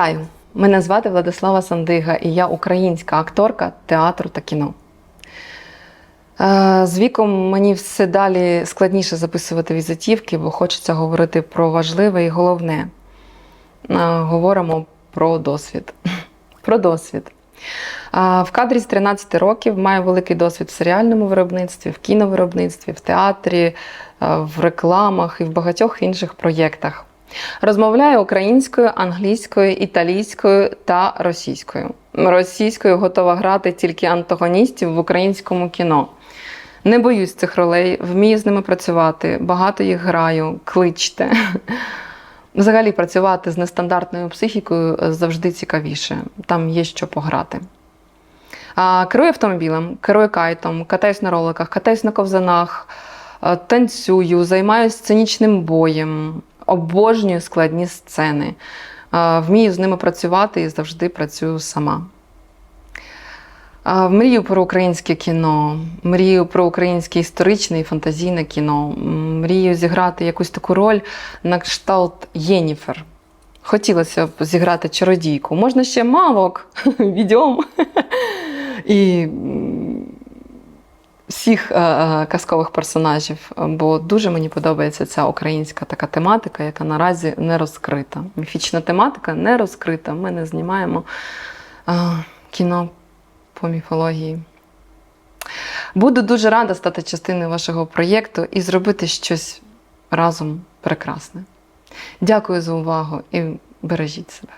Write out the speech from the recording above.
Вітаю! Мене звати Владислава Сандига і я українська акторка театру та кіно. Е, З віком мені все далі складніше записувати візитівки, бо хочеться говорити про важливе і головне. Е, Говоримо про досвід. Про досвід. В кадрі з 13 років маю великий досвід в серіальному виробництві, в кіновиробництві, в театрі, е, в рекламах і в багатьох інших проєктах. Розмовляю українською, англійською, італійською та російською. Російською готова грати тільки антагоністів в українському кіно. Не боюсь цих ролей, вмію з ними працювати, багато їх граю, кличте. Взагалі працювати з нестандартною психікою завжди цікавіше. Там є що пограти. Керую автомобілем, керую кайтом, катаюсь на роликах, катаюсь на ковзанах, танцюю, займаюся сценічним боєм, обожнюю складні сцени. Вмію з ними працювати і завжди працюю сама. Мрію про українське кіно, мрію про українське історичне і фантазійне кіно. Мрію зіграти якусь таку роль на кшталт Єніфер. Хотілося б зіграти чародійку. Можна ще мавок, відьом. І всіх е, е, казкових персонажів, бо дуже мені подобається ця українська така тематика, яка наразі не розкрита. Міфічна тематика не розкрита. Ми не знімаємо е, кіно по міфології. Буду дуже рада стати частиною вашого проєкту і зробити щось разом прекрасне. Дякую за увагу і бережіть себе.